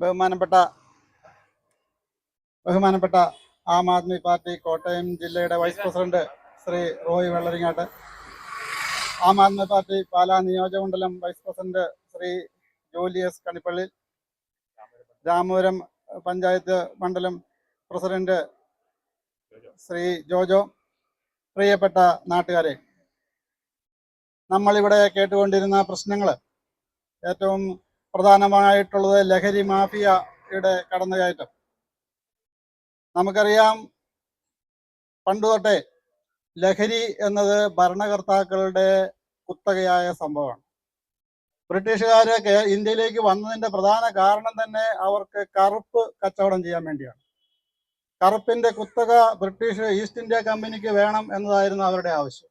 ബഹുമാനപ്പെട്ട ബഹുമാനപ്പെട്ട ആം ആദ്മി പാർട്ടി കോട്ടയം ജില്ലയുടെ vice president Shri Roy Vellaringattu. Aam Aadmi party Pala നിയോജകമണ്ഡലം വൈസ് പ്രസിഡന്റ് ശ്രീ ജൂലിയസ് കണിപ്പള്ളി. രാമപുരം പഞ്ചായത്ത് മണ്ഡലം പ്രസിഡന്റ് ശ്രീ ജോജോ. പ്രിയപ്പെട്ട നാട്ടുകാരെ നമ്മളിവിടെ കേട്ടുകൊണ്ടിരുന്ന പ്രശ്നങ്ങൾ ഏറ്റവും പ്രധാനമായിട്ടുള്ളത് ലഹരി മാഫിയയുടെ കടന്നുകയറ്റം. നമുക്കറിയാം പണ്ട് തൊട്ടേ ലഹരി എന്നത് ഭരണകർത്താക്കളുടെ കുത്തകയായ സംഭവമാണ്. ബ്രിട്ടീഷുകാർ ഇന്ത്യയിലേക്ക് വന്നതിന്റെ പ്രധാന കാരണം തന്നെ അവർക്ക് കറുപ്പ് കച്ചവടം ചെയ്യാൻ വേണ്ടിയാണ്. കറുപ്പിന്റെ കുത്തക ബ്രിട്ടീഷ് ഈസ്റ്റ് ഇന്ത്യ കമ്പനിക്ക് വേണം എന്നതായിരുന്നു അവരുടെ ആവശ്യം.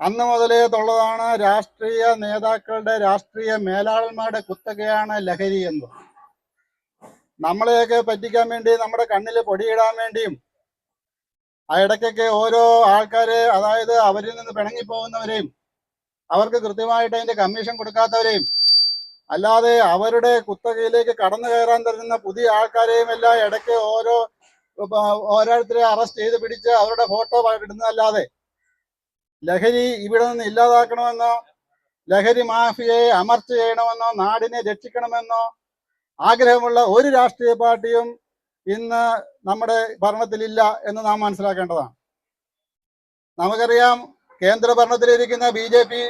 അന്ന് മുതലേ രാഷ്ട്രീയ നേതാക്കളുടെ രാഷ്ട്രീയ മേലാളന്മാരുടെ കുത്തകയാണ് ലഹരി എന്ന്. നമ്മളെയൊക്കെ പറ്റിക്കാൻ വേണ്ടി നമ്മുടെ കണ്ണിൽ പൊടിയിടാൻ വേണ്ടിയും ആ ഇടയ്ക്കൊക്കെ ഓരോ ആൾക്കാരെ അതായത് അവരിൽ നിന്ന് പിണങ്ങിപ്പോകുന്നവരെയും അവർക്ക് കൃത്യമായിട്ട് അതിന്റെ കമ്മീഷൻ കൊടുക്കാത്തവരെയും അല്ലാതെ അവരുടെ കുത്തകയിലേക്ക് കടന്നു കയറാൻ തരുന്ന പുതിയ ആൾക്കാരെയും എല്ലാം ഇടയ്ക്ക് ഓരോ ഓരോരുത്തരെ അറസ്റ്റ് ചെയ്ത് പിടിച്ച് അവരുടെ ഫോട്ടോ ഇടുന്നതല്ലാതെ ലഹരി ഇവിടെ നിന്ന് ഇല്ലാതാക്കണമെന്നോ ലഹരി മാഫിയയെ അമർച്ച ചെയ്യണമെന്നോ നാടിനെ രക്ഷിക്കണമെന്നോ ആഗ്രഹമുള്ള ഒരു രാഷ്ട്രീയ പാർട്ടിയും ഇന്ന് നമ്മുടെ ഭരണത്തിലില്ല എന്ന് നാം മനസ്സിലാക്കേണ്ടതാണ്. നമുക്കറിയാം കേന്ദ്ര ഭരണത്തിലിരിക്കുന്ന ബി ജെ പി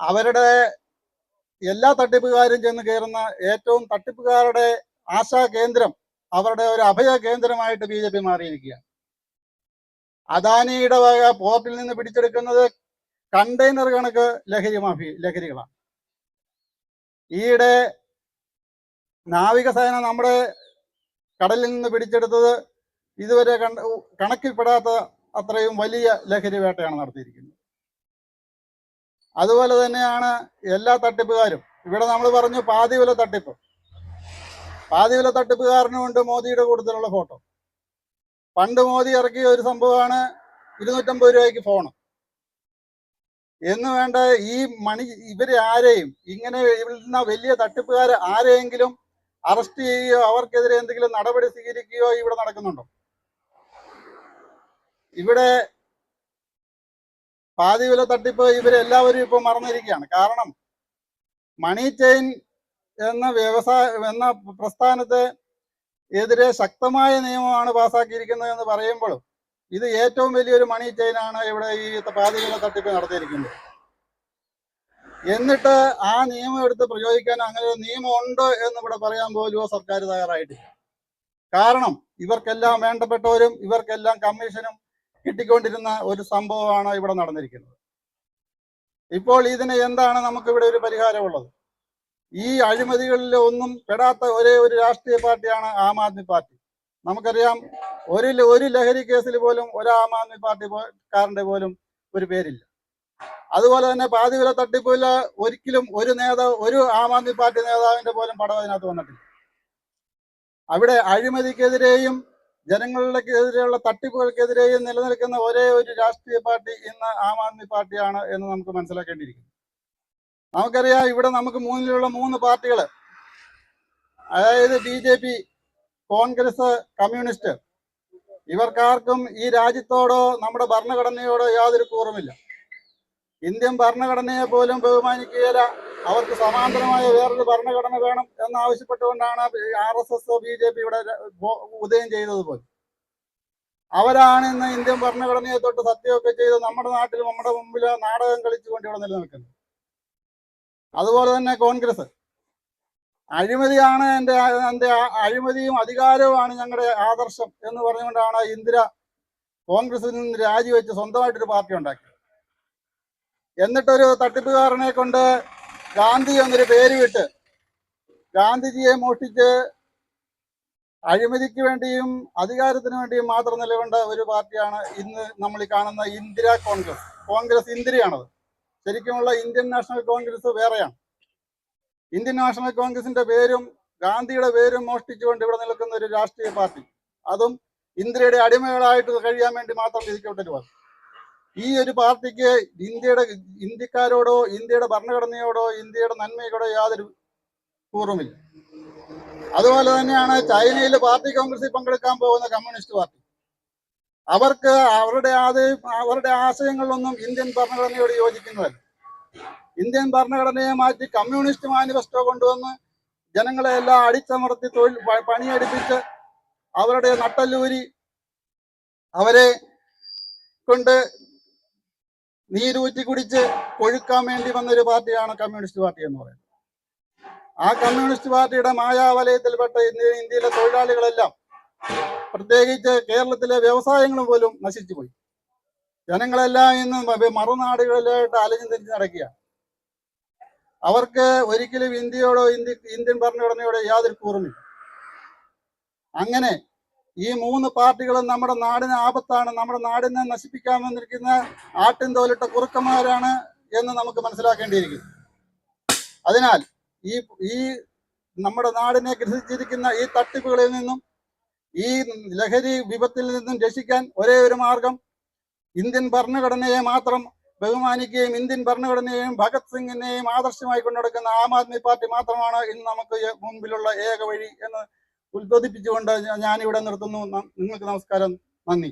അവരുടെ എല്ലാ തട്ടിപ്പുകാരും ചെന്ന് കയറുന്ന ഏറ്റവും തട്ടിപ്പുകാരുടെ ആശാ കേന്ദ്രം അവരുടെ ഒരു അഭയ കേന്ദ്രമായിട്ട് ബി ജെ പി മാറിയിരിക്കുകയാണ്. അദാനിയുടെ വക പോർട്ടിൽ നിന്ന് പിടിച്ചെടുക്കുന്നത് കണ്ടെയ്നർ കണക്ക് ലഹരി മാഫി ലഹരികളാണ്. ഈയിടെ നാവികസേന നമ്മുടെ കടലിൽ നിന്ന് പിടിച്ചെടുത്തത് ഇതുവരെ കണ്ട കണക്കിൽപ്പെടാത്ത അത്രയും വലിയ ലഹരി വേട്ടയാണ് നടത്തിയിരിക്കുന്നത്. അതുപോലെ തന്നെയാണ് എല്ലാ തട്ടിപ്പുകാരും ഇവിടെ നമ്മൾ പറഞ്ഞു പാതി വില തട്ടിപ്പ്. പാതി വില തട്ടിപ്പുകാരനുമുണ്ട് മോദിയുടെ കൂട്ടത്തിലുള്ള ഫോട്ടോ. പണ്ട് മോദി ഇറക്കിയ ഒരു സംഭവമാണ് ഇരുന്നൂറ്റമ്പത് രൂപയ്ക്ക് ഫോൺ എന്ന് വേണ്ട ഈ മണി ഇവരെ ആരെയും ഇങ്ങനെ ഇവിടുന്ന വലിയ തട്ടിപ്പുകാരെ ആരെയെങ്കിലും അറസ്റ്റ് ചെയ്യുകയോ അവർക്കെതിരെ എന്തെങ്കിലും നടപടി സ്വീകരിക്കുകയോ ഇവിടെ നടക്കുന്നുണ്ടോ? ഇവിടെ പാതി വില തട്ടിപ്പ് ഇവരെല്ലാവരും ഇപ്പൊ മറന്നിരിക്കുകയാണ്. കാരണം മണി ചെയിൻ എന്ന വ്യവസായ എന്ന പ്രസ്ഥാനത്തെ എതിരെ ശക്തമായ നിയമമാണ് പാസാക്കിയിരിക്കുന്നത് എന്ന് പറയുമ്പോഴും ഇത് ഏറ്റവും വലിയൊരു മണി ചെയിനാണ് ഇവിടെ ഈ പാതിവില തട്ടിപ്പ് നടത്തിയിരിക്കുന്നത്. എന്നിട്ട് ആ നിയമം എടുത്ത് പ്രയോഗിക്കാൻ അങ്ങനെ ഒരു നിയമം ഉണ്ട് എന്ന് ഇവിടെ പറയാൻ പോലും സർക്കാർ തയ്യാറായിട്ടില്ല. കാരണം ഇവർക്കെല്ലാം വേണ്ടപ്പെട്ടവരും ഇവർക്കെല്ലാം കമ്മീഷനും കിട്ടിക്കൊണ്ടിരുന്ന ഒരു സംഭവമാണ് ഇവിടെ നടന്നിരിക്കുന്നത്. ഇപ്പോൾ ഇതിന് എന്താണ് നമുക്ക് ഇവിടെ ഒരു പരിഹാരമുള്ളത്? ഈ അഴിമതികളിൽ ഒന്നും പെടാത്ത ഒരേ ഒരു രാഷ്ട്രീയ പാർട്ടിയാണ് ആം ആദ്മി പാർട്ടി. നമുക്കറിയാം ഒരു ഒരു ലഹരി കേസിൽ പോലും ഒരു ആം ആദ്മി പാർട്ടി കാരന്റെ പോലും ഒരു പേരില്ല. അതുപോലെ തന്നെ പാതിവില തട്ടിപ്പില്ല ഒരിക്കലും ഒരു നേതാവ് ഒരു ആം ആദ്മി പാർട്ടി നേതാവിന്റെ പോലും പടം അതിനകത്ത് വന്നിട്ടില്ല. അവിടെ അഴിമതിക്കെതിരെയും ജനങ്ങൾക്കെതിരെയുള്ള തട്ടിപ്പുകൾക്കെതിരെയും നിലനിൽക്കുന്ന ഒരേ ഒരു രാഷ്ട്രീയ പാർട്ടി ഇന്ന് ആം ആദ്മി പാർട്ടിയാണ് എന്ന് നമുക്ക് മനസ്സിലാക്കേണ്ടിയിരിക്കുന്നു. നമുക്കറിയാം ഇവിടെ നമുക്ക് മൂന്നിലുള്ള മൂന്ന് പാർട്ടികൾ അതായത് B J P Congress communist. ഇവർക്കാർക്കും ഈ രാജ്യത്തോടോ നമ്മുടെ ഭരണഘടനയോടോ യാതൊരു കൂറുമില്ല. ഇന്ത്യൻ ഭരണഘടനയെ പോലും ബഹുമാനിക്കുകയില്ല. അവർക്ക് സമാന്തരമായ വേറൊരു ഭരണഘടന വേണം എന്നാവശ്യപ്പെട്ടുകൊണ്ടാണ് R S S B J P ഇവിടെ ഉദയം ചെയ്തത് അവരാണ് ഇന്ന് ഇന്ത്യൻ ഭരണഘടനയെ തൊട്ട് സത്യമൊക്കെ ചെയ്ത് നമ്മുടെ നാട്ടിൽ നമ്മുടെ മുമ്പിൽ നാടകം കളിച്ചുകൊണ്ട് ഇവിടെ നിലനിൽക്കുന്നത്. അതുപോലെ തന്നെ കോൺഗ്രസ്. അഴിമതിയാണ് എന്റെ എന്റെ അഴിമതിയും അധികാരവുമാണ് ഞങ്ങളുടെ ആദർശം എന്ന് പറഞ്ഞുകൊണ്ടാണ് ഇന്ദിര കോൺഗ്രസിൽ നിന്ന് രാജിവെച്ച് സ്വന്തമായിട്ടൊരു പാർട്ടി ഉണ്ടാക്കി എന്നിട്ടൊരു തട്ടിപ്പുകാരനെ കൊണ്ട് ഗാന്ധി എന്നൊരു പേര് വിട്ട് ഗാന്ധിജിയെ മോഷ്ടിച്ച് അഴിമതിക്ക് വേണ്ടിയും അധികാരത്തിന് വേണ്ടിയും മാത്രം നിലകൊണ്ട ഒരു പാർട്ടിയാണ് ഇന്ന് നമ്മൾ കാണുന്ന ഇന്ദിര കോൺഗ്രസ്. കോൺഗ്രസ് ഇന്ദിരയാണത്. ശരിക്കുമുള്ള ഇന്ത്യൻ നാഷണൽ കോൺഗ്രസ് വേറെയാണ്. ഇന്ത്യൻ നാഷണൽ കോൺഗ്രസിന്റെ പേരും ഗാന്ധിയുടെ പേരും മോഷ്ടിച്ചുകൊണ്ട് ഇവിടെ നിൽക്കുന്ന ഒരു രാഷ്ട്രീയ പാർട്ടി. അതും ഇന്ത്യയുടെ അടിമകളായിട്ട് കഴിയാൻ വേണ്ടി മാത്രം വിധിക്കപ്പെട്ടൊരു പാർട്ടി. ഈ ഒരു പാർട്ടിക്ക് ഇന്ത്യയുടെ ഇന്ത്യക്കാരോടോ ഇന്ത്യയുടെ ഭരണഘടനയോടോ ഇന്ത്യയുടെ നന്മയോടോ യാതൊരു കൂറുമില്ല. അതുപോലെ തന്നെയാണ് ചൈനയിൽ പാർട്ടി കോൺഗ്രസിൽ പങ്കെടുക്കാൻ പോകുന്ന കമ്മ്യൂണിസ്റ്റ് പാർട്ടി. അവർക്ക് അവരുടെ ആദയ അവരുടെ ആശയങ്ങളൊന്നും ഇന്ത്യൻ ഭരണഘടനയോട് യോജിക്കുന്നതല്ല. ഇന്ത്യൻ ഭരണഘടനയെ മാറ്റി കമ്മ്യൂണിസ്റ്റ് മാനിഫെസ്റ്റോ കൊണ്ടുവന്ന് ജനങ്ങളെ എല്ലാം അടിച്ചമർത്തി തൊഴിൽ പണിയെടുപ്പിച്ച് അവരുടെ നട്ടല്ലൂരി അവരെ കൊണ്ട് നീരൂറ്റി കുടിച്ച് കൊഴുക്കാൻ വേണ്ടി വന്നൊരു പാർട്ടിയാണ് കമ്മ്യൂണിസ്റ്റ് പാർട്ടി എന്ന് പറയുന്നത്. ആ കമ്മ്യൂണിസ്റ്റ് പാർട്ടിയുടെ മായാവലയത്തിൽപ്പെട്ട ഇന്ത്യ ഇന്ത്യയിലെ തൊഴിലാളികളെല്ലാം പ്രത്യേകിച്ച് കേരളത്തിലെ വ്യവസായങ്ങൾ പോലും നശിച്ചു പോയി. ജനങ്ങളെല്ലാം ഇന്ന് മറുനാടുകളിലായിട്ട് അലഞ്ഞു തിരിഞ്ഞ് നടക്കുകയാണ്. അവർക്ക് ഒരിക്കലും ഇന്ത്യയോടോ ഇന്ത്യ ഇന്ത്യൻ ഭരണഘടനയോടോ യാതൊരു കൂറുമില്ല. അങ്ങനെ ഈ മൂന്ന് പാർട്ടികളും നമ്മുടെ നാടിന് ആപത്താണ് നമ്മുടെ നാടിനെ നശിപ്പിക്കാൻ വന്നിരിക്കുന്ന ആട്ടിൻ തോലിട്ട കുറുക്കന്മാരാണ് എന്ന് നമുക്ക് മനസ്സിലാക്കേണ്ടിയിരിക്കുന്നു. അതിനാൽ ഈ ഈ നമ്മുടെ നാടിനെ ഗ്രസിച്ചിരിക്കുന്ന ഈ തട്ടിപ്പുകളിൽ നിന്നും ഈ ലഹരി വിപത്തിൽ നിന്നും രക്ഷിക്കാൻ ഒരേ ഒരു മാർഗം ഇന്ത്യൻ ഭരണഘടനയെ മാത്രം ബഹുമാനിക്കുകയും ഇന്ത്യൻ ഭരണഘടനയെയും ഭഗത് സിംഗിനെയും ആദർശമായി കൊണ്ടുനടക്കുന്ന ആം ആദ്മി പാർട്ടി മാത്രമാണ് ഇന്ന് നമുക്ക് മുമ്പിലുള്ള ഏക വഴി എന്ന് ഉത്ബോധിപ്പിച്ചുകൊണ്ട് ഞാനിവിടെ നിർത്തുന്നു. നിങ്ങൾക്ക് നമസ്കാരം. നന്ദി.